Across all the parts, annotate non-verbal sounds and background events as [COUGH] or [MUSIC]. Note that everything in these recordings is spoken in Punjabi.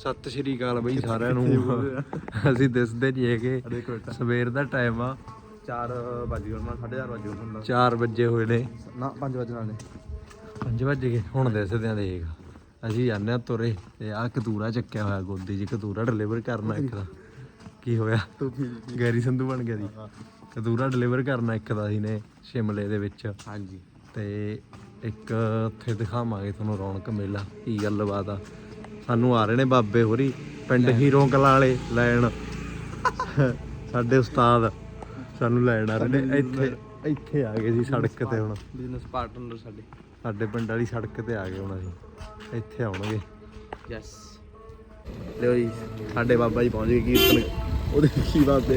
ਸਤਿ ਸ਼੍ਰੀ ਅਕਾਲ ਬਈ ਸਾਰਿਆਂ ਨੂੰ। ਅਸੀਂ ਦਿਸਦੇ ਨਹੀਂ ਹੈਗੇ। ਸਵੇਰ ਦਾ ਟਾਈਮ ਆ। 4 ਵਜੇ ਹੁਣ 4:30 ਵਜੇ ਹੁੰਦਾ 4 ਵਜੇ ਹੋਏ ਨੇ। ਨਾ 5 ਵਜੇ ਨਾਲ ਨੇ 5 ਵਜੇ ਗਏ। ਹੁਣ ਦਿਸਦੇ ਆ ਦੇਖ। ਅਸੀਂ ਜਾਂਦੇ ਆ ਤੁਰੇ ਤੇ ਆ ਕਤੂਰਾ ਚੱਕਿਆ ਹੋਇਆ ਗੋਦੀ 'ਚ। ਕਤੂਰਾ ਡਿਲੀਵਰ ਕਰਨਾ ਇੱਕ ਦਾ। ਕੀ ਹੋਇਆ? ਗੈਰੀ ਸੰਧੂ ਬਣ ਗਿਆ ਦੀ ਕਤੂਰਾ ਡਿਲੀਵਰ ਕਰਨਾ ਇੱਕ ਦਾ ਸੀ ਨੇ ਸ਼ਿਮਲੇ ਦੇ ਵਿੱਚ। ਹਾਂਜੀ। ਤੇ ਇੱਕ ਉੱਥੇ ਦਿਖਾਵਾਂਗੇ ਤੁਹਾਨੂੰ ਰੌਣਕ ਮੇਲਾ। ਕੀ ਗੱਲਬਾਤ ਆ। ਸਾਨੂੰ ਆ ਰਹੇ ਨੇ ਬਾਬੇ ਹੋਰੀ ਪਿੰਡ ਹੀਰੋ ਕਲਾਂ ਵਾਲੇ ਲੈਣ। ਸਾਡੇ ਉਸਤਾਦ ਸਾਨੂੰ ਲੈਣ ਆ ਰਹੇ ਨੇ ਇੱਥੇ ਇੱਥੇ ਆ ਗਏ ਸੀ ਸੜਕ ਤੇ ਹੁਣ। ਬਿਜ਼ਨਸ ਪਾਰਟਨਰ ਸਾਡੇ। ਸਾਡੇ ਪਿੰਡ ਵਾਲੀ ਸੜਕ ਤੇ ਆ ਗਏ ਹੁਣ ਅਸੀਂ ਇੱਥੇ ਆਉਣਗੇ। ਯੈਸ ਲਿਓ ਜੀ ਸਾਡੇ ਬਾਬਾ ਜੀ ਪਹੁੰਚ ਗਏ ਕੀਰਤਨ। ਉਹਦੇ ਕੀ ਬਾਬੇ?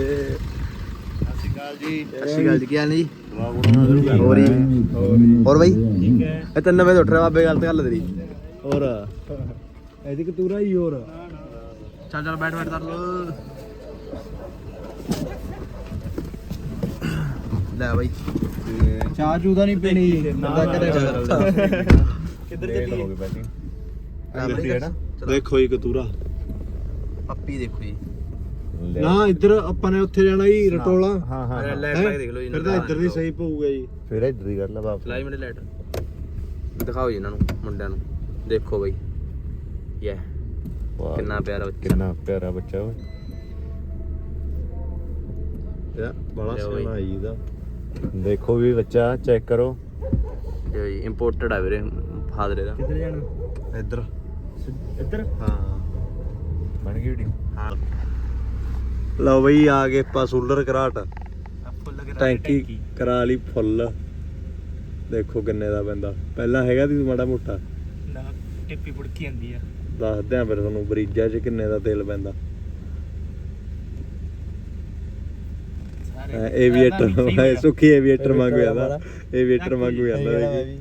ਸਤਿ ਸ਼੍ਰੀ ਅਕਾਲ ਜੀ। ਸਤਿ ਸ਼੍ਰੀ ਅਕਾਲ ਜੀ ਕੀ ਹਾਲ ਨੇ ਜੀ? ਹੋਰ ਹੋਰ ਬਾਈ? ਠੀਕ ਹੈ। ਇਹ ਤਿੰਨ ਵਜੇ ਉੱਠ ਰਿਹਾ ਬਾਬੇ ਗਲਤ ਗੱਲ ਤੇਰੀ। ਹੋਰ। ਇਹਦੀ ਕਤੂਰਾ ਹੀ ਹੋਰ। ਚੱਲ ਚੱਲ ਬੈਠ ਬੈਠ ਕਰ ਲੋ ਲੈ ਬਾਈ। ਚਾਹ ਚੂਦਾ ਨਹੀਂ ਪੀਣੀ। ਬੰਦਾ ਕਰੇ ਕਿੱਧਰ ਚੱਲੀਏ? ਬੈਟਿੰਗ ਦੇਖੋ ਜੀ ਕਤੂਰਾ। ਪੱਪੀ ਦੇਖੋ ਜੀ। ਨਾ ਇੱਧਰ ਆਪਾਂ ਨੇ ਉੱਥੇ ਜਾਣਾ ਜੀ ਰਟੋਲਾ। ਹਾਂ ਹਾਂ ਲੈਟ ਲਾ ਕੇ ਦੇਖ ਲਓ ਜੀ ਫਿਰ ਤਾਂ ਇੱਧਰ ਦੀ ਸਹੀ ਪਊਗਾ ਜੀ। ਫਿਰ ਇੱਧਰ ਹੀ ਕਰ ਲੈ ਵਾਪਸ ਲਾਈ ਮਿੰਟ ਲੈਟ ਦਿਖਾਓ ਜੀ ਇਹਨਾਂ ਨੂੰ ਮੁੰਡਿਆਂ ਨੂੰ। ਦੇਖੋ ਬਾਈ। ਯਾ ਵਾਹ, ਕਿੰਨਾ ਪਿਆਰਾ ਬੱਚਾ। ਕਿੰਨਾ ਪਿਆਰਾ ਬੱਚਾ ਓਏ। ਯਾ ਬੜਾ ਲਿਓ ਬਈ। ਸੋਹਣਾ ਜੀ ਇਹਦਾ ਦੇਖੋ ਵੀ ਬੱਚਾ ਚੈੱਕ ਕਰੋ। ਜੋ ਜੀ ਇੰਪੋਰਟਡ ਆ ਵੀਰੇ ਫਾਦਰ ਦਾ। ਕਿੱਧਰ ਜਾਣਾ? ਇੱਧਰ। ਇੱਧਰ? ਹਾਂ। ਬਣ ਗਈ ਵੀਡੀਓ ਹਾਂ। ਲਓ ਬਈ ਆ ਗਏ ਆਪਾਂ ਸੂਲਰ ਕਰਾਟ ਟੈਂਕੀ ਕਰਾ ਲਈ ਫੁੱਲ। ਦੇਖੋ ਕਿੰਨੇ ਦਾ ਪੈਂਦਾ। ਪਹਿਲਾਂ ਹੈਗਾ ਸੀ ਮਾੜਾ ਮੋਟਾ। ਨਾ ਟਿੱਪੀ ਪੁੜਕੀ ਜਾਂਦੀ ਆ। ਦੱਸਦੇ ਆ ਫਿਰ ਤੁਹਾਨੂੰ ਬਰੀਜਾ 'ਚ ਕਿੰਨੇ ਦਾ ਤੇਲ ਪੈਂਦਾ। ਏਵੀਏਟਰ ਸੁੱਖੀ ਏਵੀਏਟਰ ਮੰਗ ਜਾਂਦਾ ਏਵੀਏਟਰ ਮੰਗ ਜਾਂਦਾ ਦੇਖੀ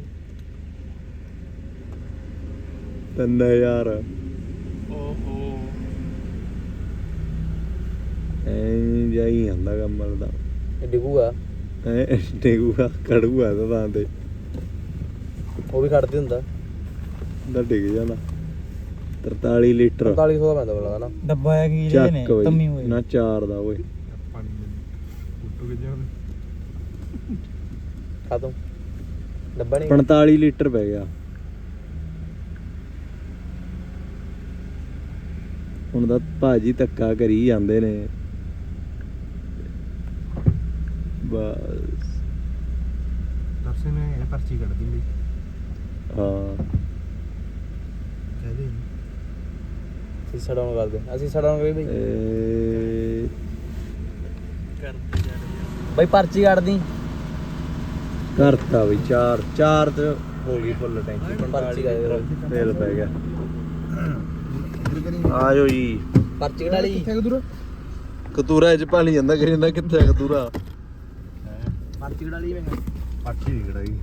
3000 ਓਹੋ। ਐ ਜਾਈ ਜਾਂਦਾ ਕੰਮ ਦਾ ਡਿਗੂਗਾ? ਐ ਡੇਗੂਆ ਕੜੂਆ ਤਾਂ ਤਾਂ ਤੇ। ਉਹ ਵੀ ਖੜਦੇ ਹੁੰਦਾ। ਦਾ ਡਿੱਗ ਜਾਣਾ 43 ਲੀਟਰ। 4500 ਦਾ ਪੈਂਦਾ ਬਲਾ ਨਾ। ਡੱਬਾ ਆ ਕੀ ਜਿਹੜੇ ਨੇ? ਚੱਕ ਤੰਮੀ ਬਈ ਹੋਏ। ਨਾ ਚਾਰ ਦਾ ਓਏ। ਡੱਬਾ ਨਹੀਂ 45 ਲੀਟਰ ਪੈ ਗਿਆ। ਹੁਣ ਤਾਂ ਭਾਜੀ ਧੱਕਾ ਕਰੀ ਜਾਂਦੇ ਨੇ। ਬਸ। ਦਰਸੇ ਨੇ ਇਹ ਪਰਚੀ ਕੱਢ ਦਿੰਦੀ ਹਾਂ। ਕਹਦੇ ਅਸੀਂ ਸੜਾਉਣ ਕਰਦੇ ਅਸੀਂ ਸੜਾਉਣ ਗਏ ਬਈ। ਬਈ ਪਰਚੀ ਕੱਢਦੀ ਕਰਤਾ ਬਈ ਚਾਰ ਚਾਰ ਤੇ ਹੋ ਗਈ ਫੁੱਲ ਟੈਂਕੀ ਪਰਚੀ ਕੱਢ ਤੇਲ ਪੈ ਗਿਆ। ਆਜੋ ਜੀ। ਪਰਚੀ ਕਢਾ ਲਈ। ਕਤੂਰਾ ਚ ਪਾਣੀ ਜਾਂਦਾ ਕਰੀ ਜਾਂਦਾ ਕਿੱਥੇ ਆ ਕਤੂਰਾ ਪਰਚੀ ਕਢਾ ਲਈ ਮੈਂ। ਪੱਠੀ ਨਹੀਂ ਕੜਾਈ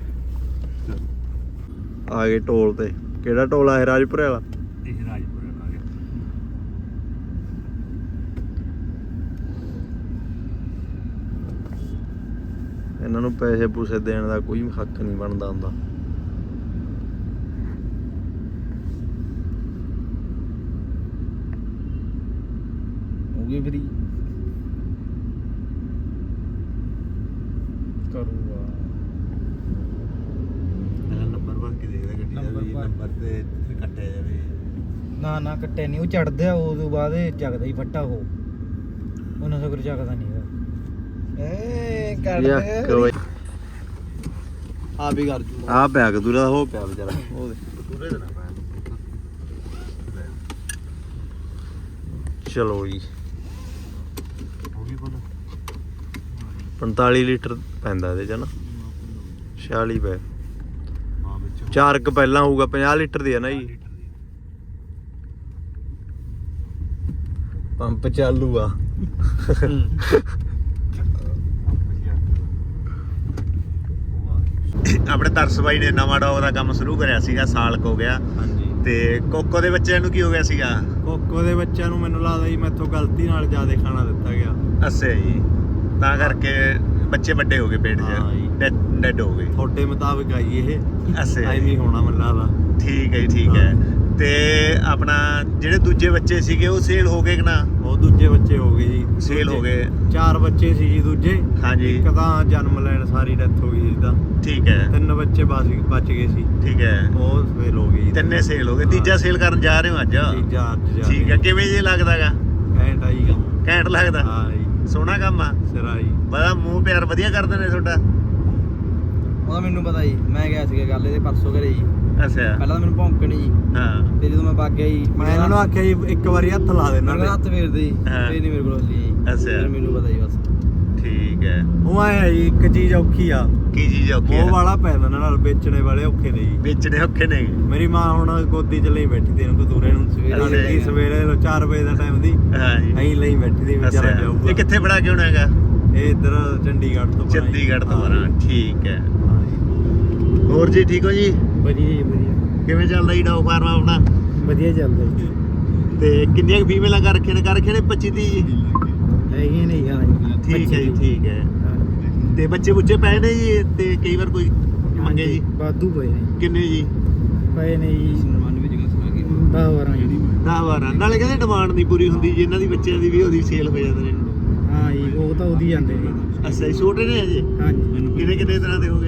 ਆ ਗਏ ਟੋਲ ਤੇ। ਕਿਹੜਾ ਟੋਲ ਆ ਇਹ ਰਾਜਪੁਰੇ ਵਾਲਾ? ਇਹ ਰਾਜਪੁਰ ਆ ਗਿਆ ਇਹਨਾਂ ਨੂੰ ਪੈਸੇ ਪੂਸੇ ਦੇਣ ਦਾ ਕੋਈ ਹੱਕ ਨਹੀਂ ਬਣਦਾ ਹੁੰਦਾ। ਹੋ ਗਈ ਫਰੀ ਕਰੂਗਾ। ਪਹਿਲਾਂ ਨੰਬਰ ਭਰ ਕੇ ਦੇਖਦਾ ਗੱਡੀ ਦਾ ਵੀ ਨੰਬਰ ਭਰ। ਨੰਬਰ ਤੇ ਫਿਰ ਕੱਟਿਆ ਜਾਵੇ। ਨਾ ਨਾ ਕੱਟਿਆ ਨਹੀਂ ਉਹ ਚੜਦੇ ਆ ਉਹ ਤੋਂ ਬਾਅਦ ਇਹ ਜਗਦਾ ਹੀ ਫੱਟਾ ਉਹ। ਉਹਨਾਂ ਸਗਰ ਜਗਦਾ ਨਹੀਂ ਏ ਯੱਕ ਓਏ ਆ ਵੀ ਕਰ ਜੂ। ਆ ਪਿਆ ਕਤੂਰਾ ਹੋ ਪਿਆ ਵਿਚਾਰਾ। ਉਹ ਦੇ। ਪੂਰੇ ਦਿਨ ਪਾਇਆ ਚਲੋ ਜੀ। ਹੋ ਗਈ ਬੋਲ 45 ਲੀਟਰ ਪੈਂਦਾ ਇਹਦੇ ਚ ਨਾ। 46 ਪੈ। ਚਾਰ ਕ ਪਹਿਲਾਂ ਹੋਊਗਾ 50 ਲੀਟਰ ਦੀ ਹੈ ਨਾ ਜੀ। ਪੰਪ ਚਾਲੂ ਆ। ਆਪਣੇ ਤਰਸ ਬਾਈ ਨੇ ਨਵਾਂ ਡੌਗ ਦਾ ਕੰਮ ਸ਼ੁਰੂ ਕਰਿਆ ਸੀਗਾ ਸਾਲ ਕੁ ਹੋ ਗਿਆ। ਹਾਂਜੀ। ਤੇ ਕੋਕੋ ਦੇ ਬੱਚਿਆਂ ਨੂੰ ਕੀ ਹੋ ਗਿਆ ਸੀਗਾ? ਕੋਕੋ ਦੇ ਬੱਚਿਆਂ ਨੂੰ ਮੈਨੂੰ ਲੱਗਦਾ ਜੀ ਮੈਥੋਂ ਗਲਤੀ ਨਾਲ ਜ਼ਿਆਦਾ ਖਾਣਾ ਦਿੱਤਾ ਗਿਆ। ਅੱਛਾ ਜੀ। ਤਾਂ ਕਰਕੇ ਬੱਚੇ ਵੱਡੇ ਹੋ ਗਏ ਪੇਟ। 'ਚ। ਡੈਡ ਹੋ ਗਏ। ਤੁਹਾਡੇ ਮੁਤਾਬਕ ਆਈ ਇਹ। ਅੱਛਾ ਐਵੇਂ ਹੋਣਾ ਮੈਨੂੰ ਲੱਗਦਾ। ਠੀਕ ਹੈ ਜੀ ਠੀਕ ਹੈ। ਤੇ ਆਪਣਾ ਜਿਹੜੇ ਦੂਜੇ ਬੱਚੇ ਸੀਗੇ ਉਹ ਸੇਲ ਹੋ ਗਏ ਕਿ ਨਾ? ਦੂਜੇ ਬੱਚੇ ਹੋ ਗਏ ਜੀ। ਸੇਲ ਹੋ ਗਏ। ਚਾਰ ਬੱਚੇ ਸੀ ਜੀ ਦੂਜੇ। ਹਾਂਜੀ। ਇੱਕ ਤਾਂ ਜਨਮ ਲੈਣ ਸਾਰੀ ਡੈਥ ਹੋ ਗਈ ਸੀ ਤਾਂ ਠੀਕ ਹੈ। ਤਿੰਨ ਬੱਚੇ ਬਚ ਬਚ ਗਏ ਸੀ। ਠੀਕ ਹੈ। ਉਹ ਫੇਲ ਹੋ ਗਈ ਜੀ। ਤਿੰਨੇ ਸੇਲ ਹੋ ਗਏ। ਤੀਜਾ ਸੇਲ ਕਰਨ ਜਾ ਰਹੇ ਹੋ ਅੱਜ? ਤੀਜਾ ਅੱਜ ਜਾ ਠੀਕ ਹੈ। ਕਿਵੇਂ ਜੇ ਲੱਗਦਾਗਾ? ਐਂਡ ਆਈ ਕੰਮ। ਘੈਂਟ ਲੱਗਦਾ? ਹਾਂ ਜੀ। ਸੋਹਣਾ ਕੰਮ ਆ? ਸਿਰਾ ਜੀ। ਬੜਾ ਮੂੰਹ ਪਿਆਰ ਵਧੀਆ ਕਰਦੇ ਨੇ ਤੁਹਾਡਾ? ਉਹਦਾ ਮੈਨੂੰ ਪਤਾ ਜੀ। ਮੈਂ ਗਿਆ ਸੀਗਾ ਗੱਲ ਇਹਦੇ ਪਰਸੋਂ ਘਰੇ ਜੀ। ਅੱਛਾ। ਪਹਿਲਾਂ ਤਾਂ ਮੈਨੂੰ ਭੌਂਕਣੀ ਜੀ। ਹਾਂ। ਤੇ ਜਦੋਂ ਮੈਂ ਵਗ ਗਿਆ ਜੀ ਮੈਂ ਇਹਨਾਂ ਨੂੰ ਆਖਿਆ ਜੀ ਇੱਕ ਵਾਰੀ ਹੱਥ ਲਾ ਦੇਣਾ ਮੈਨੂੰ ਹੱਥ ਫੇਰਦੇ ਜੀ ਹਾਂ। ਫੇਰ ਨਹੀਂ ਮੇਰੇ ਕੋਲ ਹੱਲੀ ਜੀ। ਅੱਛਾ। ਫਿਰ ਮੈਨੂੰ ਪਤਾ ਜੀ ਬਸ। ਠੀਕ ਹੈ। ਉਹ ਆਇਆ ਜੀ ਇੱਕ ਚੀਜ਼ ਔਖੀ ਆ। ਕੀ ਚੀਜ਼ ਔਖੀ ਉਹ ਹੈ ਵਾਲਾ ਪੈ ਜਾਂਦਾ ਨਾਲ ਵੇਚਣੇ ਵਾਲੇ ਔਖੇ ਨੇ ਜੀ। ਵੇਚਣੇ ਔਖੇ ਨੇ। ਮੇਰੀ ਮਾਂ ਹੁਣ ਗੋਦੀ 'ਚ ਲਈ ਬੈਠੀ ਤੇ ਇਹਨੂੰ ਕਤੂਰੇ ਨੂੰ ਸਵੇਰੇ ਸਵੇਰੇ ਲਈ। ਸਵੇਰੇ 4 ਵਜੇ ਦਾ ਟਾਈਮ ਦੀ ਹਾਂ ਜੀ। ਐਂ ਲਈ ਬੈਠੀ ਦੀ ਵਿਚਾਰਾ ਅੱਛਾ। ਜਾਊਗਾ। ਇਹ ਕਿੱਥੇ ਬੜਾ ਕਿਉਂ ਹੈਗਾ? ਇਹ ਇੱਧਰ ਚੰਡੀਗੜ੍ਹ ਤੋਂ ਬਣਾ ਜੀ। ਚੰਡੀਗੜ੍ਹ ਤੋਂ ਹਾਂ। ਬਣਾ। ਠੀਕ ਹੈ। ਹਾਂ ਜੀ। ਹੋਰ ਜੀ ਠੀਕ ਹੋ ਜੀ? ਵਧੀਆ ਜੀ ਵਧੀਆ। ਕਿਵੇਂ ਚੱਲਦਾ ਜੀ ਡੌਗ ਫਾਰਮ ਆਪਣਾ? ਵਧੀਆ ਚੱਲਦਾ ਜੀ। ਤੇ ਕਿੰਨੀਆਂ ਫੀਮੇਲਾਂ ਕਰ ਰੱਖੇ ਨੇ? ਕਰ ਰੱਖੇ ਨੇ 25 30 ਜੀ ਹੈਗੇ ਨੇ ਜੀ ਹਾਂ ਜੀ। ਠੀਕ ਹੈ ਜੀ ਠੀਕ ਹੈ। ਤੇ ਬੱਚੇ ਬੁੱਚੇ ਪਏ ਨੇ ਜੀ ਤੇ ਕਈ ਵਾਰ ਕੋਈ ਮੰਗੇ ਜੀ? ਬਾਦੂ ਪਏ ਨੇ। ਕਿੰਨੇ ਜੀ? ਪਏ ਨੇ ਜੀ। 10 12 ਜੀ। 10 12 ਨਾਲੇ ਕਹਿੰਦੇ ਡਿਮਾਂਡ ਨਹੀਂ ਪੂਰੀ ਹੁੰਦੀ ਜੀ ਇਹਨਾਂ ਦੀ ਬੱਚਿਆਂ ਦੀ ਵੀ ਉਹਦੀ ਸੇਲ ਹੋ ਜਾਂਦੇ ਨੇ। ਹਾਂ ਜੀ ਉਹ ਤਾਂ ਉਹਦੀ ਜਾਂਦੇ ਨੇ। ਅੱਛਾ ਜੀ ਛੋਟੇ ਨੇ ਅਜੇ ਹਾਂ ਜੀ ਕਿੰਨੇ ਕਿੰਨੇ ਤਰ੍ਹਾਂ ਦੇ ਹੋ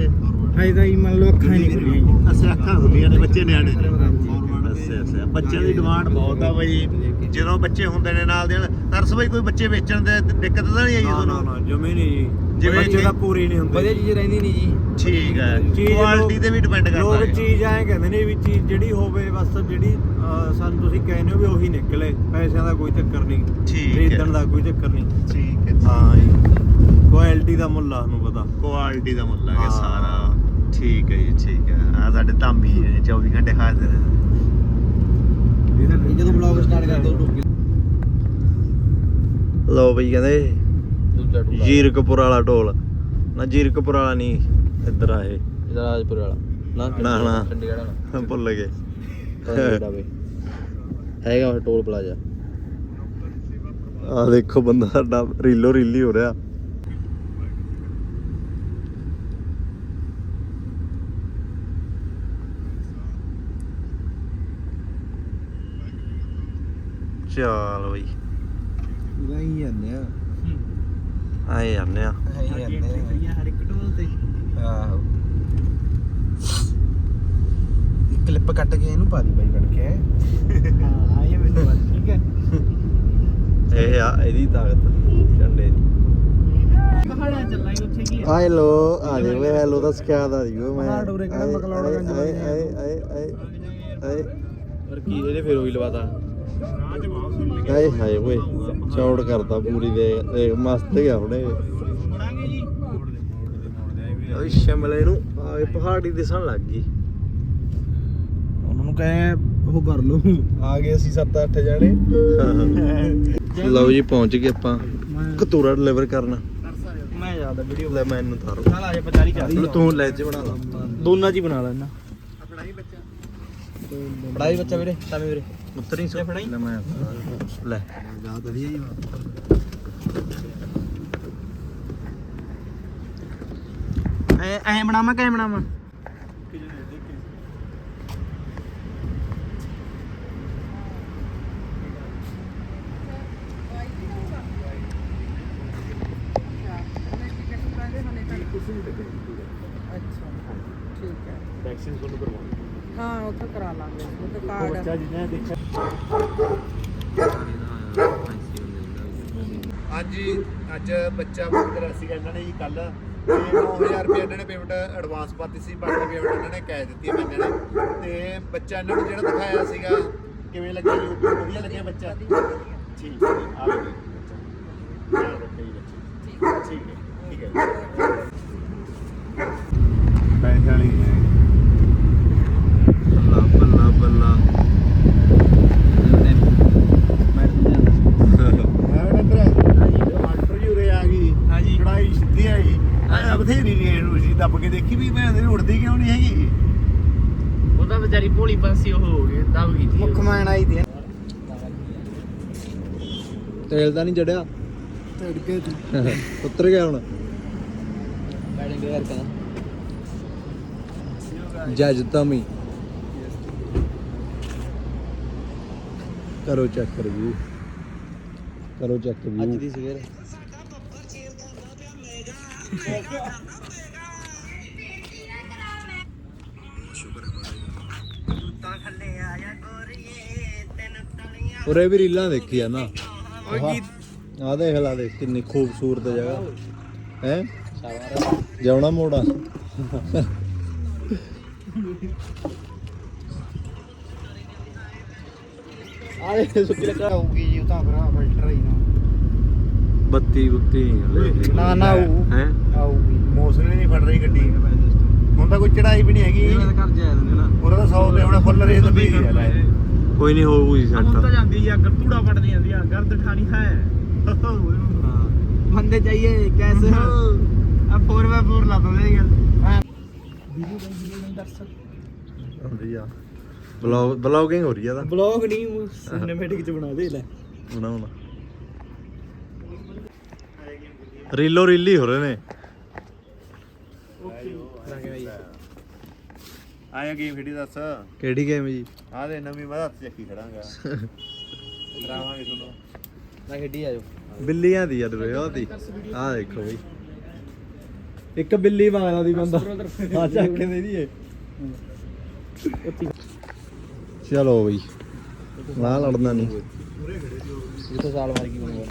ਹਜੇ ਤਾਂ ਜੀ ਮੰਨ ਲਓ ਅੱਖਾਂ ਹੀ ਨਹੀਂ ਖੁੱਲੀਆਂ ਜੀ। ਅੱਛਾ ਅੱਖਾਂ ਖੁੱਲੀਆਂ ਨੇ ਬੱਚੇ ਨਿਆਣੇ। ਅੱਛਾ ਅੱਛਾ। ਬੱਚਿਆਂ ਦੀ ਡਿਮਾਂਡ ਬਹੁਤ ਆ ਬਈ। ਜਦੋਂ ਬੱਚੇ ਹੁੰਦੇ ਨੇ ਨਾਲ ਦੇ ਨਾਲ ਤਰਸ ਬਈ ਕੋਈ ਬੱਚੇ ਵੇਚਣ ਦੇ ਦਿੱਕਤ ਤਾਂ ਨਹੀਂ ਆਈ ਤੁਹਾਨੂੰ? ਨਾ ਜਮੇ ਨਹੀਂ ਜੀ। ਜਿਵੇਂ ਬੱਚੇ ਤਾਂ ਪੂਰੀ ਨਹੀਂ ਹੁੰਦੇ। ਵਧੀਆ ਚੀਜ਼ ਰਹਿੰਦੀ ਨਹੀਂ ਜੀ। ਠੀਕ ਹੈ ਚੀਜ਼ ਕੁਆਲਿਟੀ ਤੇ ਵੀ ਡਿਪੈਂਡ ਕਰਦਾ ਲੋਕ ਚੀਜ਼ ਐਂ ਕਹਿੰਦੇ ਨੇ ਵੀ ਚੀਜ਼ ਜਿਹੜੀ ਹੋਵੇ ਬਸ ਜਿਹੜੀ ਸਾਨੂੰ ਤੁਸੀਂ ਕਹਿੰਦੇ ਹੋ ਵੀ ਉਹੀ ਨਿਕਲੇ। ਪੈਸਿਆਂ ਦਾ ਕੋਈ ਚੱਕਰ ਨਹੀਂ। ਠੀਕ ਹੈ। ਖਰੀਦਣ ਦਾ ਕੋਈ ਚੱਕਰ ਨਹੀਂ। ਠੀਕ ਹੈ। ਹਾਂ ਜੀ। ਕੁਆਲਿਟੀ ਦਾ ਮੁੱਲ ਆ ਨੂੰ ਪਤਾ। ਕੁਆਲਿਟੀ ਦਾ ਮੁੱਲ ਹਾਂ। ਸਾਰਾ। ਠੀਕ ਹੈ ਜੀ ਠੀਕ ਹੈ। ਆ ਸਾਡੇ ਧਾਮੀ ਹੈ 24 ਘੰਟੇ ਹਾਜ਼ਰ ਹੈ। ਇਹ ਜਦੋਂ ਬਲੌਗ ਸਟਾਰਟ ਕਰ ਦੋ ਟੋਕੀ ਲਓ ਬਈ ਕਹਿੰਦੇ ਦੂਜਾ ਟੋਲਾ ਜੀਰਕਪੁਰ ਵਾਲਾ ਢੋਲ। ਨਾ ਜੀਰਕਪੁਰ ਵਾਲਾ ਨਹੀਂ ਇੱਧਰ ਆ ਇਹ। ਇਹਦਾ ਰਾਜਪੁਰ ਵਾਲਾ। ਨਾ ਨਾ, ਨਾ। ਚੰਡੀਗੜ੍ਹ ਵਾਲਾ ਭੁੱਲ ਗਏ। ਹੈਗਾ ਉਹ ਟੋਲ ਪਲਾਜ਼ਾ। ਆ ਦੇਖੋ ਬੰਦਾ ਸਾਡਾ ਰੀਲੋ ਰੀਲੀ ਹੋ ਰਿਹਾ। ਚੱਲ ਬਈ। ਗਾਈ ਜਾਂਦੇ ਆ। ਆਏ ਜਾਂਦੇ ਆ। ਹੈ ਜਾਂਦੇ ਆ। ਹਰ ਇੱਕ ਟੋਲ ਤੇ। ਆਹੋ। ਕਲਿੱਪ ਕੱਟ ਕੇ ਇਹਨੂੰ ਪਾ ਦੀ ਬਾਈ ਕੱਟ ਕੇ। ਹਾਂ ਆਏ ਮੈਨੂੰ ਠੀਕ ਹੈ। ਇਹ ਆ ਇਹਦੀ ਤਾਕਤ ਝੰਡੇ ਦੀ। ਪਹਾੜਾਂ ਚੱਲਾਂ ਉੱਥੇ ਕੀ ਹਾਏ ਲੋ ਆ ਦੇ ਵੇ ਹੈਲੋ ਦਾ ਸਿਖਾ ਦਾ ਦਿਓ ਮੈਂ। ਪਹਾੜ ਉਰੇ ਕਿਹੜਾ ਆਏ, ਆਏ, ਬਣੇ ਆ। ਆਏ ਆਏ ਆਏ ਆਏ। ਪਰ ਕੀ ਇਹਨੇ ਫੇਰ ਉਹੀ ਲਵਾਤਾ। ਹਾਏ ਹਾਏ ਓਏ ਚੌੜ ਕਰਦਾ ਪੂਰੀ ਦੇ ਦੇਖ ਮਸਤ ਗਿਆ ਹੁਣੇ। ਓਏ ਸ਼ਿਮਲੇ ਨੂੰ ਆਏ ਪਹਾੜੀ ਦਿਸਣ ਲੱਗ ਗਈ। ਉਹਨਾਂ ਨੂੰ ਕਹੇ ਉਹ ਕਰ ਲਓ। ਆ ਗਏ ਅਸੀਂ 7-8 ਜਾਣੇ। ਲਓ ਜੀ ਪਹੁੰਚ ਗਏ ਆਪਾਂ। ਕਤੂਰਾ ਡਿਲੀਵਰ ਕਰਨਾ। ਮੈਂ ਜ਼ਿਆਦਾ ਵੀਡੀਓ ਲੈ ਮੈਂ ਇਹਨੂੰ ਤਾਰੋ। ਨਾਲ ਆ ਜਾ 45 ਹੁਣ ਤੂੰ ਲੈ ਚ ਬਣਾ ਲਾ। ਦੋਨਾਂ ਚ ਹੀ ਬਣਾ ਲੈਣਾ ਪੜਾਈ ਬੱਚਾ। ਵੀਰੇ ਸਾਵੇਂ ਵੀਰੇ। ਉੱਤਰੀ ਸੋ? ਲੈ ਮੈਂ ਲੈ ਵਧੀਆ ਐ ਐ ਬਣਾਵਾਂ ਕਿਵੇਂ ਬਣਾਵਾਂ ਅੱਛਾ ਠੀਕ ਹੈ ਵੈਕਸੀਨ ਤੁਹਾਨੂੰ ਕਰਵਾਉਣੀ ਹਾਂ ਉੱਥੇ ਕਰਾ ਲਾਂਗੇ ਉਹ ਤਾਂ ਕਾਰਡ ਹਾਂਜੀ ਅੱਜ ਬੱਚਾ ਮੁਕਤ ਰਿਹਾ ਸੀਗਾ ਇਹਨਾਂ ਨੇ ਜੀ ਕੱਲ ਤੇ 9000 ਰੁਪਏ ਇਹਨਾਂ ਨੇ ਪੇਮੈਂਟ ਐਡਵਾਂਸ ਪਾਤੀ ਸੀ ਬਾਕੀ ਪੇਮੈਂਟ ਇਹਨਾਂ ਨੇ ਕੈਸ਼ ਦਿੱਤੀ ਬੰਦੇ ਨੇ। ਤੇ ਬੱਚਾ ਇਹਨਾਂ ਨੂੰ ਜਿਹੜਾ ਦਿਖਾਇਆ ਸੀਗਾ ਕਿਵੇਂ ਲੱਗਿਆ ਜੀ? ਵਧੀਆ ਲੱਗਿਆ ਬੱਚਾ? ਠੀਕ ਆ ਲਓ ਬੱਚਾ। ਬੱਚੇ। ਠੀਕ ਹੈ। ਠੀਕ ਹੈ ਪੈਸੇ ਵਾਲੀ ਹੈ ਬੱਲਾ ਬੱਲਾ ਬੱਲਾ ਮੈਂ ਅੰਦਰ ਟਮਾਟਰ ਜੀ ਉਰੇ ਆ ਗਈ ਹਾਂਜੀ। ਕੜਾਈ ਸਿੱਧੀ ਆਈ ਆ ਬਥੇਰੀ ਰੇਡ ਨੂੰ ਸੀ ਦੱਬ ਕੇ ਦੇਖੀ ਵੀ ਮੈਂ ਇਹਦੇ ਉੜਦੀ ਕਿਉਂ ਨਹੀਂ ਹੈਗੀ ਉਹਦਾ ਵਿਚਾਰੀ ਭੋਲੀ ਪੰਸੀ ਉਹ ਹੋ ਗਈ ਦਬ ਗਈ ਸੀ ਮੁੱਖ ਮੈਨ ਆਈ ਦੀ ਤੇਲ ਤਾਂ ਨਹੀਂ ਜੜਿਆ। ਤੜਕੇ ਤੂੰ। ਉੱਤਰ ਗਿਆ ਹੁਣ। ਯਾਰ ਕਾ ਜੱਜ ਤਮੀ। ਕਰੋ ਚੈੱਕ ਰਿਵਿਊ ਕਰੋ ਚੈੱਕ ਅੱਜ ਰਿਵਿਊ ਦੀ ਸਵੇਰ ਉਰੇ ਵੀ ਰੀਲਾਂ ਦੇਖੀ ਆ ਨਾ। ਆ ਦੇਖ ਲਾ ਦੇ ਕਿੰਨੀ ਖੂਬਸੂਰਤ ਜਗ੍ਹਾ। ਹੈ? ਜਾਉਣਾ ਮੋੜਾ। ਆਏ ਸੁੱਕੀ ਲੱਗਾ ਆਊਗੀ ਜੀ ਉਹ ਤਾਂ ਫਿਰ ਫਿਲਟਰ ਹੀ ਨਾ। ਬੱਤੀ ਬੁੱਤੀ ਨਾ ਨਾ ਆਊ। ਹੈ? ਆਊਗੀ। ਮੌਸਮ ਨਹੀਂ ਫੜ ਰਹੀ ਗੱਡੀ ਹੁਣ ਤਾਂ ਕੋਈ ਚੜਾਈ ਵੀ ਨਹੀਂ ਹੈਗੀ। ਘਰ ਜਾ ਦਿੰਦੇ ਨਾ। ਉਹਦਾ ਤਾਂ 100 ਤੇ ਹੁਣ ਫੁੱਲ ਰੇਸ ਤੇ ਵੀ ਹੈ ਲੈ। ਕੋਈ ਨਹੀਂ ਹੋਊਗੀ ਹੁਣ ਤਾਂ ਸੈੱਟ ਜਾਂਦੀ ਆ ਗਰਤੂੜਾ ਪੜਦੀ ਜਾਂਦੀ ਆ ਗਰਦ ਠਾਣੀ ਹੈ। ਬੰਦੇ ਚਾਹੀਏ ਕੈਸੇ। ਹੋ। ਆ 4x4 ਲਾ ਦੋ ਇਹ ਗੱਲ ਹੁੰਦੀ ਆ। ਬਲੌਗ ਬਲੌਗਿੰਗ ਹੋ ਰਹੀ ਆ ਤਾਂ। ਬਲੌਗ ਨਹੀਂ ਸਿਨੇਮੈਟਿਕ ਚ ਬਣਾ ਦੇ ਲੈ। ਬਣਾਉਣਾ ਰੀਲੋ ਰੀਲੀ ਹੋ ਰਹੇ ਨੇ। ਆਇਆ ਗੇਮ ਖੇਡੀ ਦੱਸ। ਕਿਹੜੀ ਗੇਮ ਜੀ? ਆ ਦੇ ਨਵੀਂ ਮੈਂ ਹੱਥ ਚੱਕੀ ਖੜਾਂਗਾ। ਡਰਾਵਾਂਗੇ ਤੁਹਾਨੂੰ। ਨਾ ਖੇਡੀ ਆਜੋ ਬਿੱਲੀਆਂ ਦੀ ਯਾਰ ਵੇ ਉਹਦੀ ਆਹ ਦੇਖੋ ਬਈ। ਇੱਕ ਬਿੱਲੀ ਮੰਗਦਾ ਦੀ ਬੰਦਾ। ਆ ਚੱਕ ਕੇ ਦੇ ਦੀਏ ਚਲੋ ਬਈ। ਨਾ ਲੜਨਾ ਨਹੀਂ ਜਿੱਥੇ ਸਾਲ ਮਾਰ ਕੀ ਬਣੂਗਾ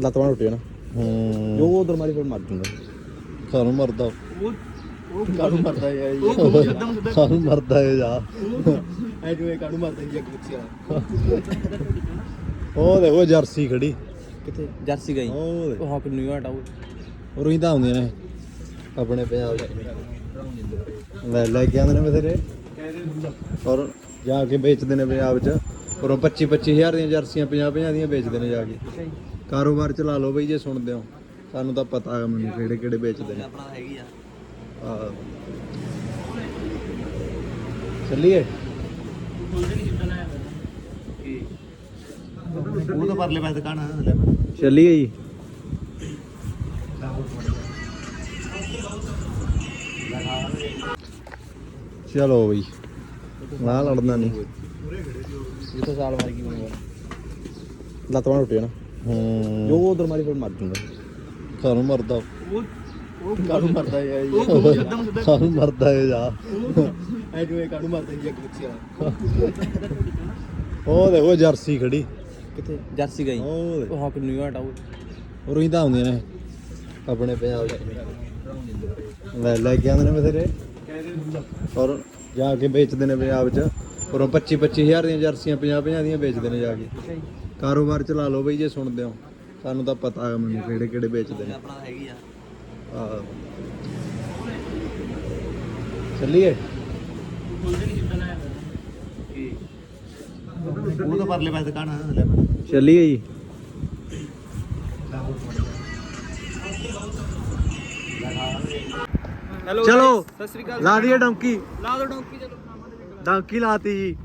ਲੱਤ ਬਾਂਹ ਟੁੱਟੇ ਨਾ। ਹੂੰ ਜੋ ਉਧਰ ਮਾਰੀ ਫਿਰ ਮਰ ਜੂਗਾ। ਕਾਹਨੂੰ ਮਰਦਾ। ਕਾਹਨੂੰ ਮਰਦਾ ਯਾਰ ਕਾਹਨੂੰ ਮਰਦਾ ਇਹ ਜਾ? ਐ ਜਿਵੇਂ ਕਾਹਨੂੰ ਮਰਦਾ ਜੀ ਅੱਗ ਪਿੱਛੇ ਵਾਲਾ ਉਹ ਦੇਖੋ ਜਰਸੀ ਖੜੀ। ਕਿੱਥੇ? ਜਰਸੀ ਗਈ। ਉਹ ਦੇਖ। ਉਹ ਹੱਕ ਨਿਊ ਹਟਾ ਉਹ। ਰੋਈ ਤਾਂ ਆਉਂਦੀਆਂ ਨੇ। ਆਪਣੇ ਪੰਜਾਬ ਚ ਲੈ ਲੈ ਕੇ ਆਉਂਦੇ ਨੇ ਬਥੇਰੇ। ਔਰ ਜਾ ਕੇ ਵੇਚਦੇ ਨੇ ਪੰਜਾਬ ਚ। ਔਰ ਉਹ 25 25000 ਦੀਆਂ ਜਰਸੀਆਂ 50 50 ਦੀਆਂ ਵੇਚਦੇ ਨੇ ਜਾ ਕੇ। ਕਾਰੋਬਾਰ ਚਲਾ ਲਓ ਬਈ ਜੇ ਸੁਣਦੇ ਹੋ। ਸਾਨੂੰ ਤਾਂ ਪਤਾ ਹੈ ਮੈਨੂੰ ਕਿਹੜੇ ਕਿਹੜੇ ਵੇਚਦੇ ਨੇ। ਆਪਣਾ ਹੈਗੀ ਆ। ਆਹ। ਚੱਲੀਏ? ਉਹ ਤਾਂ ਪਰਲੇ ਪਾਸੇ ਦੁਕਾਨ ਆ ਲੈ ਚੱਲੀਏ ਜੀ। ਚਲੋ ਬਈ ਨਾ ਲੜਨਾ ਨਹੀਂ ਜਿੱਥੇ ਸਾਲ ਮਾਰ ਕੀ ਬਣੂਗਾ ਲੱਤ ਬਾਂਹ ਟੁੱਟੇ ਨਾ। ਹੂੰ। ਜੋ ਉਧਰ ਮਾਰੀ ਫਿਰ ਮਰ ਜੂਗਾ। ਕਾਹਨੂੰ ਮਰਦਾ। ਕਾਹਨੂੰ ਮਰਦਾ ਯਾਰ? ਮਰਦਾ ਐ ਜਿਵੇਂ ਕਾਹਨੂੰ ਮਰਦਾ ਉਹ ਦੇਖੋ ਜਰਸੀ ਖੜੀ। ਕਿੱਥੇ? ਜਰਸੀ ਗਈ। ਉਹ ਦੇਖ। ਉਹ ਹੱਕ ਨਿਊ ਹਟਾ ਉਹ। ਰੋਈ ਤਾਂ ਆਉਂਦੀਆਂ ਨੇ ਆਪਣੇ ਪੰਜਾਬ ਚ ਲੈ ਲੈ ਕੇ ਆਉਂਦੇ ਨੇ ਬਥੇਰੇ। ਔਰ ਜਾ ਕੇ ਵੇਚਦੇ ਨੇ ਪੰਜਾਬ ਚ। ਔਰ ਉਹ 25 25000 ਦੀਆਂ ਜਰਸੀਆਂ 50 50 ਦੀਆਂ ਵੇਚਦੇ ਨੇ ਜਾ ਕੇ। ਕਾਰੋਬਾਰ ਚਲਾ ਲਓ ਬਈ ਜੇ ਸੁਣਦੇ ਹੋ। ਸਾਨੂੰ ਤਾਂ ਪਤਾ ਹੈ ਮੈਨੂੰ ਕਿਹੜੇ ਕਿਹੜੇ ਵੇਚਦੇ ਨੇ। ਆਪਣਾ ਹੈਗੀ ਆ ਆਹ। ਚੱਲੀਏ। ਉਹ ਤਾਂ ਪਰਲੇ ਪਾਸੇ ਦੁਕਾਨ ਆ ਲੈ ਚੱਲੀਏ ਜੀ। ਹੈਲੋ ਚਲੋ ਸਤਿ ਸ੍ਰੀ ਅਕਾਲ ਲਾ ਦਈਏ ਡੌਂਕੀ। ਲਾ ਦੋ ਡੌਂਕੀ ਚਲੋ ਡੌਂਕੀ ਲਾਤੀ ਜੀ।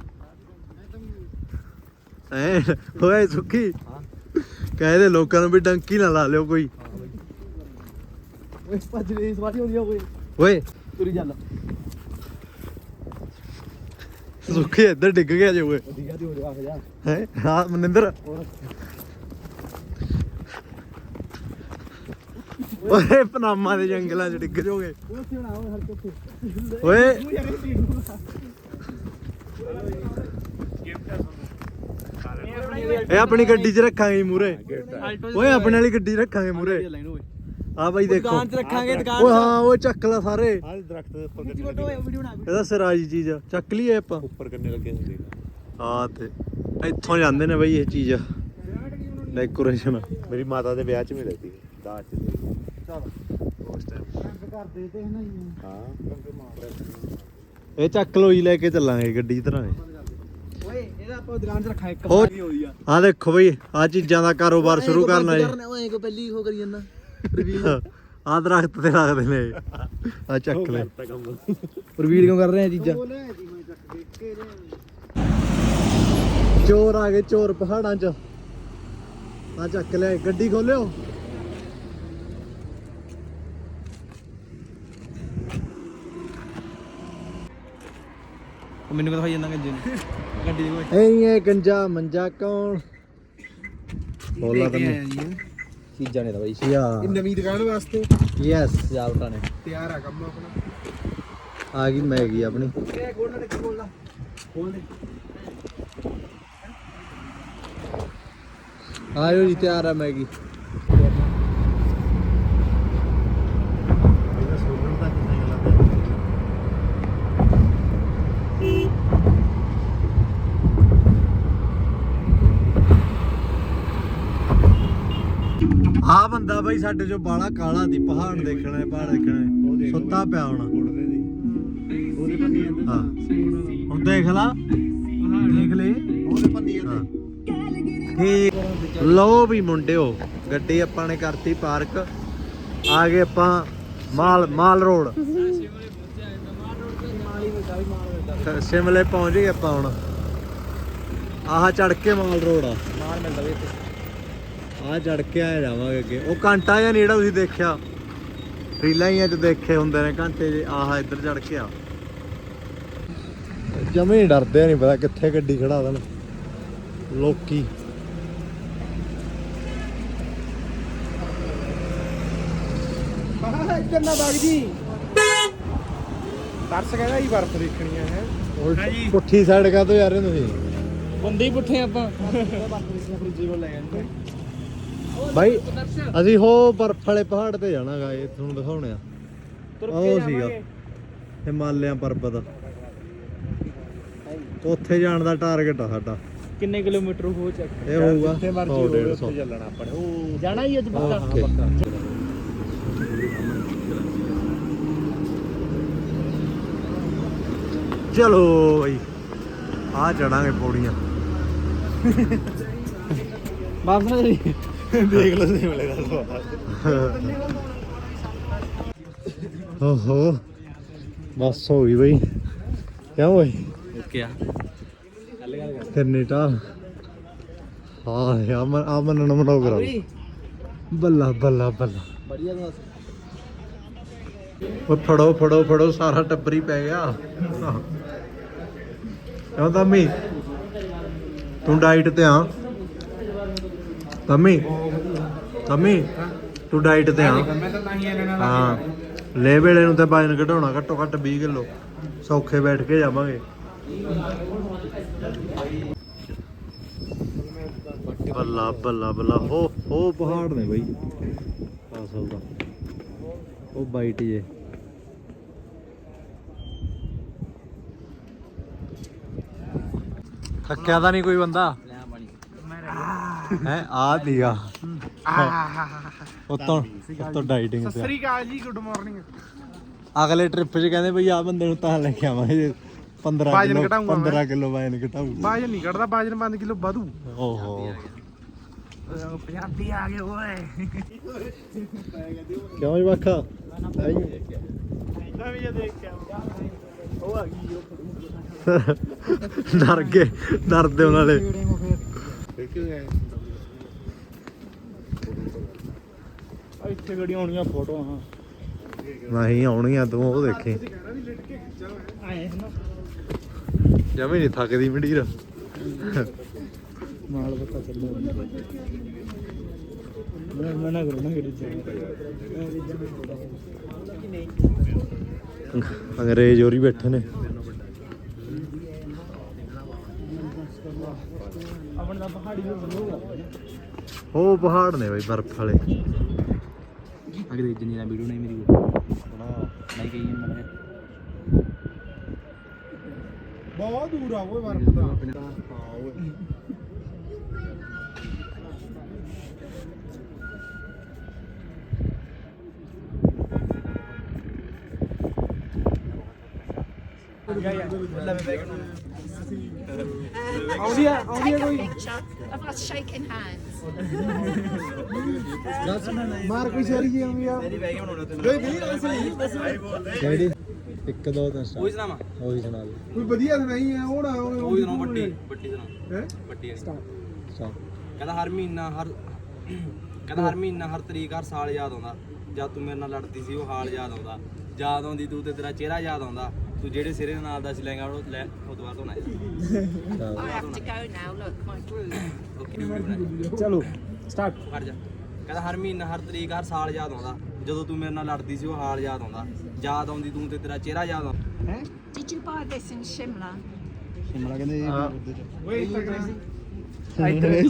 ਐ ਹੋਏ ਸੁੱਕੀ ਕਹਦੇ ਲੋਕਾਂ ਨੂੰ ਵੀ ਡੰਕੀ ਨਾ ਲਾ ਲਿਓ ਕੋਈ। ਓਏ ਭੱਜ ਰਹੀ ਸਵਾਰੀ ਹੁੰਦੀ ਆ ਓਏ ਓਏ। ਤੁਰੀ ਚੱਲ। ਸੁੱਕੀ ਇੱਧਰ ਡਿੱਗ ਗਿਆ ਜੇ ਓਏ। ਵਧੀਆ ਦੀ ਹੋ ਜਾ ਆ ਜਾ। ਹੈ? ਹਾਂ ਮਨਿੰਦਰ। ਓਏ ਪਨਾਮਾ ਦੇ ਜੰਗਲਾਂ 'ਚ ਡਿੱਗ ਜਾਓਗੇ ਉੱਥੇ ਓਏ ਹਰ ਕਿੱਥੇ ਓਏ। ਇਹ ਆਪਣੀ ਗੱਡੀ 'ਚ ਰੱਖਾਂਗੇ ਮੂਰੇ ਓਏ ਆਪਣੇ ਵਾਲੀ ਗੱਡੀ 'ਚ ਰੱਖਾਂਗੇ ਮੂਰੇ ਆ ਬਾਈ ਦੇਖੋ। ਦੁਕਾਨ 'ਚ ਰੱਖਾਂਗੇ ਦੁਕਾਨ ਓਏ ਹਾਂ ਓਏ ਚੱਕ ਲੈ ਸਾਰੇ। ਆਹ ਦਰਖਤ ਦੇ ਉੱਪਰ ਕੰਨੇ ਫੋਟੋ ਲੱਗੇ? ਵੀਡੀਓ ਬਣਾ ਇਹਦਾ ਸਰਾਜੀ ਚੀਜ਼ ਆ। ਚੱਕ ਲਈਏ ਆਪਾਂ। ਉੱਪਰ ਕੰਨੇ ਲੱਗੇ ਹੁੰਦੇ ਹਾਂ ਤੇ ਇੱਥੋਂ ਜਾਂਦੇ ਨੇ ਬਈ ਇਹ ਚੀਜ਼। ਡੈਕੋਰੇਸ਼ਨ ਮੇਰੀ ਮਾਤਾ ਦੇ ਵਿਆਹ 'ਚ ਮਿਲੇ ਸੀ ਦਾਜ 'ਚ। ਉਸ ਟਾਈਮ ਦੇ ਤੇ ਨਾ ਜੀ। ਹਾਂ। ਇਹ ਚੱਕ ਲੋ ਜੀ ਲੈ ਕੇ ਚੱਲਾਂਗੇ ਗੱਡੀ ਤਰ੍ਹਾਂ। ਓਏ ਇਹਦਾ ਆਪਾਂ ਦੁਕਾਨ 'ਚ ਰੱਖਾਂਗੇ ਇੱਕ ਹੋਰ। ਵਾਰੀ ਹੋਈ ਆ। ਆ ਦੇਖੋ ਬਈ ਆ ਚੀਜ਼ਾਂ ਦਾ ਕਾਰੋਬਾਰ ਸ਼ੁਰੂ ਕਰਨਾ ਹੈ ਓਏ ਕੋ ਪਹਿਲੀ ਹੋ ਕਰੀ ਜਾਂਦਾ। ਆ ਦਰਖਤ ਤੇ ਰੱਖਦੇ ਨੇ। ਆ ਚੱਕ ਲੈ। ਤਾਂ ਕੰਮ। ਪਰ ਵੀਡੀਓ ਕਰ ਰਹੇ ਆ ਚੀਜ਼ਾਂ? ਚੋਰ ਆ ਗਏ ਚੋਰ ਪਹਾੜਾਂ 'ਚ। ਆ ਚੱਕ ਲਿਆ ਗੱਡੀ ਖੋਲਿਓ। ਮੈਨੂੰ ਕਿਥਾਈ ਜਾਂਦਾ ਗੱਜੇ ਨੂੰ? ਗੱਡੀ ਦੇ ਕੋਈ ਐ ਇਹ ਗੰਜਾ ਮੰਜਾ ਕੌਣ? ਬੋਲਾ ਤੈਨੂੰ। ਚੀਜ਼ਾਂ ਨੇ ਤਾਂ ਬਾਈ। ਯਾ। ਨਵੀਂ ਦੁਕਾਨ ਵਾਸਤੇ। ਯੈਸ ਜਾਵਟਾ ਨੇ। ਤਿਆਰ ਆ ਕੰਮ ਆਪਣਾ। ਆ ਗਈ ਮੈਗੀ ਆਪਣੀ। ਆਇਓ ਜੀ ਤਿਆਰ ਆ ਮੈਗੀ। ਆ ਬੰਦਾ ਬਾਈ ਸਾਡੇ ਚੋਂ ਬਾਲਾ ਕਾਲਾ ਦੀ ਪਹਾੜ ਦੇਖਣਾ ਹੈ ਪਹਾੜ ਦੇਖਣਾ ਹੈ। ਸੁੱਤਾ ਪਿਆ ਹੋਣਾ। ਉਹਦੇ ਪੰਨੀ ਜਾਂਦੇ ਹਾਂ। ਹੁਣ ਦੇਖ ਲਾ। ਦੇਖ ਲੈ। ਉਹਦੇ ਪੰਨੀ ਜਾਂਦੇ ਠੀਕ ਲਓ ਵੀ ਮੁੰਡਿਓ ਗੱਡੀ ਆਪਾਂ ਨੇ ਕਰਤੀ ਪਾਰਕ। ਆ ਗਏ ਆਪਾਂ ਮਾਲ ਮਾਲ ਰੋਡ। ਸ਼ਿਮਲੇ ਪਹੁੰਚ ਗਏ ਆਪਾਂ ਹੁਣ। ਆਹ ਚੜ ਕੇ ਮਾਲ ਰੋਡ ਆ। ਮਾਲ ਮਿਲਦਾ ਵੀ ਇੱਥੇ। ਆ ਚੜ ਕੇ ਆਏ ਜਾਵਾਂਗੇ ਅੱਗੇ। ਉਹ ਘੰਟਾ ਜਾਂ ਜਿਹੜਾ ਤੁਸੀਂ ਦੇਖਿਆ। ਰੀਲਾਂ ਹੀ ਅੱਜ ਦੇਖੇ ਹੁੰਦੇ ਨੇ ਘੰਟੇ ਜੇ ਆਹ ਇੱਧਰ ਚੜ ਕੇ ਆ। ਜਮੇ ਡਰਦੇ ਨਹੀਂ ਪਤਾ ਕਿੱਥੇ ਗੱਡੀ ਖੜਾ ਦੇਣ ਲੋਕੀ। ਆਹ ਇੱਧਰ ਨਾ ਵਗ ਜੀ। ਦਰਸ ਕਹਿੰਦਾ ਹੀ ਬਰਫ਼ ਦੇਖਣੀ ਆ ਹੈ। ਉਲਟ- ਪੁੱਠੀ ਸਾਈਡ ਕਾ ਤੋਂ ਜਾ ਰਹੇ ਤੁਸੀਂ? ਬੰਦੇ ਹੀ ਪੁੱਠੇ ਆਪਾਂ। ਬਾਈ ਅਸੀਂ ਹੋ ਬਰਫ ਵਾਲੇ ਪਹਾੜ ਤੇ ਜਾਣਾਗਾ ਇਹ ਤੁਹਾਨੂੰ ਦਿਖਾਉਣੇ ਆ। ਉਹ ਸੀਗਾ ਹਿਮਾਲਿਆ ਪਰਬਤ। ਉੱਥੇ ਜਾਣ ਦਾ ਟਾਰਗੇਟ ਆ ਸਾਡਾ। ਕਿੰਨੇ ਕਿਲੋਮੀਟਰ ਹੋ ਚੱਕ? ਇਹ ਹੋਊਗਾ ਜਿੱਥੇ ਮਰਜ਼ੀ 100 ਹੋਵੇ 150 ਉੱਥੇ ਚੱਲਣਾ ਆਪਾਂ ਨੇ। ਉਹ ਜਾਣਾ ਹੀ ਅੱਜ ਓਕੇ। ਚਲੋ ਬਈ ਆ ਚੜਾਂਗੇ ਪੌੜੀਆਂ। ਵਾਪਸ ਨਾ ਜਾਈ ਦੇਖ ਲਓ ਸੇ ਮਿਲੇਗਾ ਸਵਾਦ ਓਹੋ। ਬਸ ਹੋ ਗਈ ਬਈ। ਕਿਉਂ ਬਈ? ਓਕੇ ਆ। ਕਿੰਨੀ ਟਾ ਹਾਂ ਯਾ ਮਨ ਆ ਮੰਨਣ ਮਨੋ ਕਰਾ ਬੱਲਾ ਬੱਲਾ ਬੱਲਾ। ਬੜੀਆ ਉਹ ਫੜੋ ਫੜੋ ਫੜੋ ਸਾਰਾ ਟੱਬਰੀ ਪੈ ਗਿਆ। ਕਿਉਂ ਤੰਮੀ ਤੂੰ ਡਾਈਟ ਤੇ ਆ। ਤੰਮੀ ਤੰਮੀ ਤੂੰ ਡਾਈਟ ਤੇ ਆ। ਮੈਂ ਤਾਂ ਤਾਂ ਹੀ ਇਹਨਾਂ ਨਾਲ ਹਾਂ। ਲੈ ਵੇਲੇ ਨੂੰ ਤੇ ਵਜਨ ਘਟਾਉਣਾ ਘੱਟੋ ਘੱਟ 20 ਕਿਲੋ। ਸੌਖੇ ਬੈਠ ਕੇ ਜਾਵਾਂਗੇ। ਬੱਲਾ ਬੱਲਾ ਬੱਲਾ। ਹੋ ਹੋ ਪਹਾੜ ਨੇ ਬਈ। ਅਸਲ ਦਾ। ਉਹ ਬਾਈਟ ਜੇ। ਥੱਕਿਆ ਤਾਂ ਨਹੀਂ ਕੋਈ ਬੰਦਾ? ਹੈ ਆ ਦੀਗਾ ਉਤੋਂ ਉਤੋਂ ਡਾਈਟਿੰਗ ਤੇ ਆ। ਸ੍ਰੀ ਅਕਾਲ ਜੀ ਗੁੱਡ ਮਾਰਨਿੰਗ ਅਗਲੇ ਟ੍ਰਿਪ 'ਚ ਕਹਿੰਦੇ ਬਈ ਆ ਬੰਦੇ ਨੂੰ ਤਾਂ ਲੈ ਕੇ ਆਵਾਂਗੇ। 15 ਵਜਨ ਕਿਲੋ ਘਟਾਊਂਗਾ ਮੈਂ। 15 ਕਿਲੋ ਵਜਨ ਘਟਾਊ ਬਾਜਨ ਨਹੀਂ ਕੱਢਦਾ ਬਾਜਨ 5 ਕਿਲੋ ਵਧੂ। ਓਹੋ। ਪੰਜਾਬੀ ਆ ਗਏ ਓਏ। ਕਿਉਂ ਜੀ ਵਾਖਾ ਨਵੀਂ ਜੇ ਦੇਖ ਕੇ ਉਹ ਆ ਗਈ ਡਰ ਗਏ ਡਰਦੇ ਉਹਨਾਂ ਨੇ ਇੱਥੇ ਗੜੀਆਂ ਹੋਣੀਆਂ ਫੋਟੋਆਂ? ਹਾਂ ਨਹੀਂ ਆਉਣੀਆਂ ਤੂੰ ਉਹ ਦੇਖੀ। ਆਏ ਨਾ। ਜਮੇ ਨਹੀਂ ਥੱਕਦੀ ਮੰਡੀਰ। ਮਾਲ ਪਤਾ ਚੱਲੋ। ਮੈਂ ਮਨਾ ਕਰੋ ਨਾ ਚ ਅੰਗਰੇਜ਼ ਹੋਰੀ ਬੈਠੇ ਨੇ। ਆਪਣਾ ਪਹਾੜੀ ਨੂੰ ਬਣੂਗਾ ਉਹ ਪਹਾੜ ਨੇ ਬਈ ਬਰਫ ਵਾਲੇ। ਅਗਰ ਜਿੰਨੀ ਨਾ ਵੀਡੀਓ ਨਹੀਂ ਮੇਰੀ ਨਹੀਂ ਗਈ ਮੈਂ ਬਹੁਤ ਦੂਰ ਆ ਓਏ ਬਰਫ਼ ਦਾ ਆਉਂਦੀ ਆ ਆਉਂਦੀ ਆ ਕੋਈ picture of us shaking hands. ਮਾਰ ਕੋਈ ਸਾਰੀ ਜੀ ਆਉਂਦੀ ਆ। ਕਿਹੜੀ ਇੱਕ ਦੋ ਤਿੰਨ ਸਟਾਰ ਕੋਈ ਸੁਣਾਵਾ? ਉਹੀ ਸੁਣਾ ਦੇ। ਕੋਈ ਵਧੀਆ ਨਹੀਂ ਆ ਉਹ ਨਾ ਹੋਵੇ ਕੋਈ ਸੁਣਾਵਾ ਵੱਡੀ ਵੱਡੀ ਸੁਣਾ ਹੈ? ਵੱਡੀ ਸਟਾਰ ਕਹਿੰਦਾ ਹਰ ਮਹੀਨਾ ਹਰ ਕਹਿੰਦਾ ਹਰ ਮਹੀਨਾ ਹਰ ਤਰੀਕ ਹਰ ਸਾਲ ਯਾਦ ਆਉਂਦਾ। ਜਦ ਤੂੰ ਮੇਰੇ ਨਾਲ ਲੜਦੀ ਸੀ ਉਹ ਹਾਲ ਯਾਦ ਆਉਂਦਾ। ਯਾਦ ਆਉਂਦੀ ਤੂੰ ਤੇ ਤੇਰਾ ਚਿਹਰਾ ਯਾਦ ਆਉਂਦਾ। ਤੂੰ ਜਿਹੜੇ ਸਿਰੇ ਦੇ ਨਾਲ ਦਾ ਸੀ ਲੈਂਗਾ ਉਹ ਲੈ ਉਹ ਦੁਬਾਰਾ ਤੋਂ ਨਾ I have to go now. Look, my group. ਚਲੋ ਸਟਾਰਟ ਕਰ ਜਾ ਕਹਿੰਦਾ ਹਰ ਮਹੀਨਾ ਹਰ ਤਰੀਕ ਹਰ ਸਾਲ ਯਾਦ ਆਉਂਦਾ ਜਦੋਂ ਤੂੰ ਮੇਰੇ ਨਾਲ ਲੜਦੀ ਸੀ ਉਹ ਹਾਲ ਯਾਦ ਆਉਂਦਾ ਯਾਦ ਆਉਂਦੀ ਤੂੰ ਤੇ ਤੇਰਾ ਚਿਹਰਾ ਯਾਦ ਆਉਂਦਾ Did you buy this in Shimla?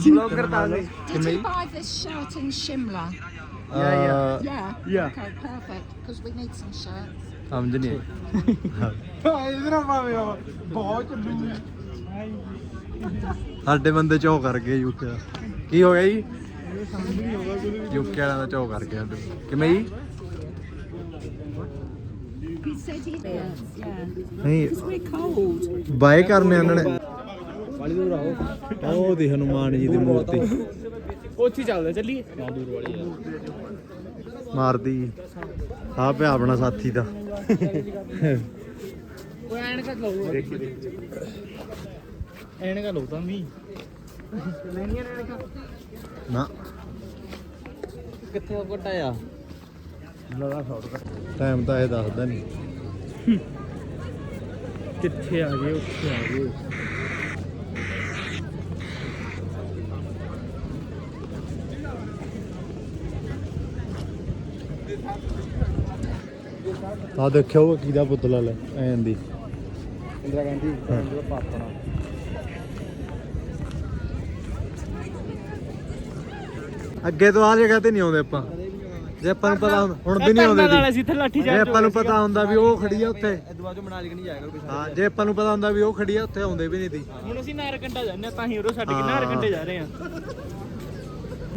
Blog ਕਰਤਾ ਸੀ Did you buy this shirt in Shimla? yeah. Yeah. Yeah. Okay, perfect. Because we need some shirts. ਸਮਝ ਨਹੀਂ ਆਈ। ਸਾਡੇ ਬੰਦੇ ਚੋ ਕਰ ਗਏ ਯੂਕੇ ਦਾ। ਕੀ ਹੋ ਗਿਆ ਜੀ? ਯੂਕੇ ਵਾਲਿਆਂ ਦਾ ਚੋ ਕਰ ਗਿਆ ਕਿਵੇਂ ਜੀ. ਨਹੀਂ. ਬਾਏ ਕਰਨੇ ਉਹਨਾਂ ਨੇ। ਉਹ ਦੀ ਹਨੂਮਾਨ ਜੀ ਦੀ ਮੂਰਤੀ। ਉੱਥੇ ਚੱਲਦੇ ਚੱਲੀਏ। ਨਾ ਦੂਰ ਵਾਲੀ ਮਾਰਦੀ। ਆ ਪਿਆ ਆਪਣਾ ਸਾਥੀ ਦਾ। ਉਹ ਐਨਕਾ ਲਾਓ ਐਨਕਾ ਲਾਓ ਤਾਂ ਵੀ ਨਾ ਕਿੱਥੇ ਵੱਡਾ ਆ ਟਾਈਮ ਤਾਂ ਇਹ ਦੱਸਦਾ ਨਹੀਂ ਕਿੱਥੇ ਆ ਗਏ ਉੱਥੇ ਆ ਗਏ। ਆ ਦੇਖਿਓ ਉਹ ਕਿਹਦਾ ਪੁਤਲਾ ਲੈ ਐਂ ਦੀ। ਇੰਦਰਾ ਗਾਂਧੀ ਦਾ ਪਾਪਾ ਅੱਗੇ ਤੋਂ ਆ ਜਗ੍ਹਾ ਤੇ ਨਹੀਂ ਆਉਂਦੇ ਆਪਾਂ। ਜੇ ਆਪਾਂ ਨੂੰ ਪਤਾ ਹੁੰਦਾ ਹੁਣ ਵੀ ਨਹੀਂ ਆਉਂਦੇ ਇੱਥੇ ਲਾਠੀ ਜੇ ਆਪਾਂ ਨੂੰ ਪਤਾ ਹੁੰਦਾ ਵੀ ਉਹ ਖੜੀ ਆ ਉੱਥੇ। ਇਹ ਦੁਬਾਰਾ ਮਨਾਲੀ ਕਿ ਨਹੀਂ ਜਾਏਗਾ ਕੋਈ ਹਾਂ ਜੇ ਆਪਾਂ ਨੂੰ ਪਤਾ ਹੁੰਦਾ ਵੀ ਉਹ ਖੜੀ ਆ ਉੱਥੇ ਆਉਂਦੇ ਵੀ ਨਹੀਂ ਸੀ ਹੁਣ ਅਸੀਂ ਨਾਰ ਕੰਟਾ ਜਾਂਦੇ ਤਾਂ ਹੀ ਉਰੋਂ ਛੱਡ ਕੇ ਨਾਰ ਕੰਟੇ ਜਾ ਰਹੇ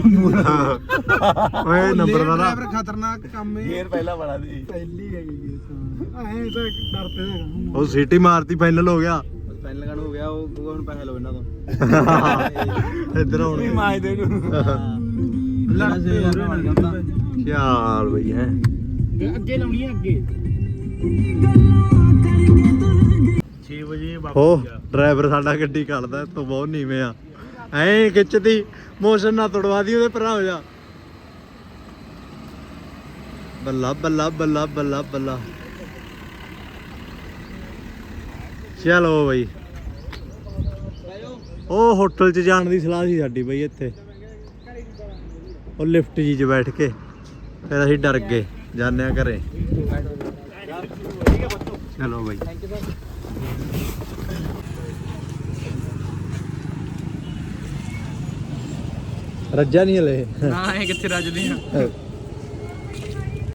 ਹਾਂ ਓਏ ਨੰਬਰ ਦਾ ਨਾ। ਖਤਰਨਾਕ ਕੰਮ ਹੈ ਗੇਰ ਪਹਿਲਾਂ ਬੜਾ ਸੀ। ਪਹਿਲੀ ਹੈਗੀ ਐ ਤਾਂ ਡਰਦੇ ਹੈਗਾ। ਉਹ ਸੀਟੀ ਮਾਰਤੀ ਫਾਈਨਲ ਹੋ ਗਿਆ। ਫਾਈਨਲ ਗਣ ਹੋ ਗਿਆ ਉਹ ਨੂੰ ਪੈਸੇ ਲਓ ਇਹਨਾਂ ਤੋਂ। [LAUGHS] ਇੱਧਰ ਆਉਣ ਮਾਜ ਦੇ ਨੂੰ ਲੜਦੇ ਬਣ ਜਾਂਦਾ ਚੱਲ ਬਈ ਹੈ। ਅੱਗੇ ਲਾਉਣੀ ਅੱਗੇ। 6 ਵਜੇ ਹੋ। ਡਰਾਈਵਰ ਸਾਡਾ ਗੱਡੀ ਕੱਢਦਾ ਤੋਂ ਬਹੁਤ ਨੀਵੇਂ ਆ। ਐਂ ਖਿੱਚਦੀ, ਮੋਸ਼ਨ ਨਾ ਤੜਵਾ ਦੀ, ਉਹਦੇ ਭਰਾ ਹੋ ਜਾ ਬੱਲਾ ਬੱਲਾ ਬੱਲਾ ਬੱਲਾ ਬੱਲਾ। ਚਲੋ ਬਈ। ਉਹ ਹੋਟਲ 'ਚ ਜਾਣ ਦੀ ਸਲਾਹ ਸੀ ਸਾਡੀ ਬਈ ਇੱਥੇ। ਉਹ ਲਿਫਟ ਜੀ 'ਚ ਬੈਠ ਕੇ, ਫਿਰ ਅਸੀਂ ਡਰ ਗਏ ਜਾਣੇ ਆ ਘਰੇ। ਚਲੋ ਬਈ। ਰੱਜਾ ਨਹੀਂ ਹਲੇ। ਨਾ ਇਹ ਕਿੱਥੇ ਰੱਜਦੇ ਆ?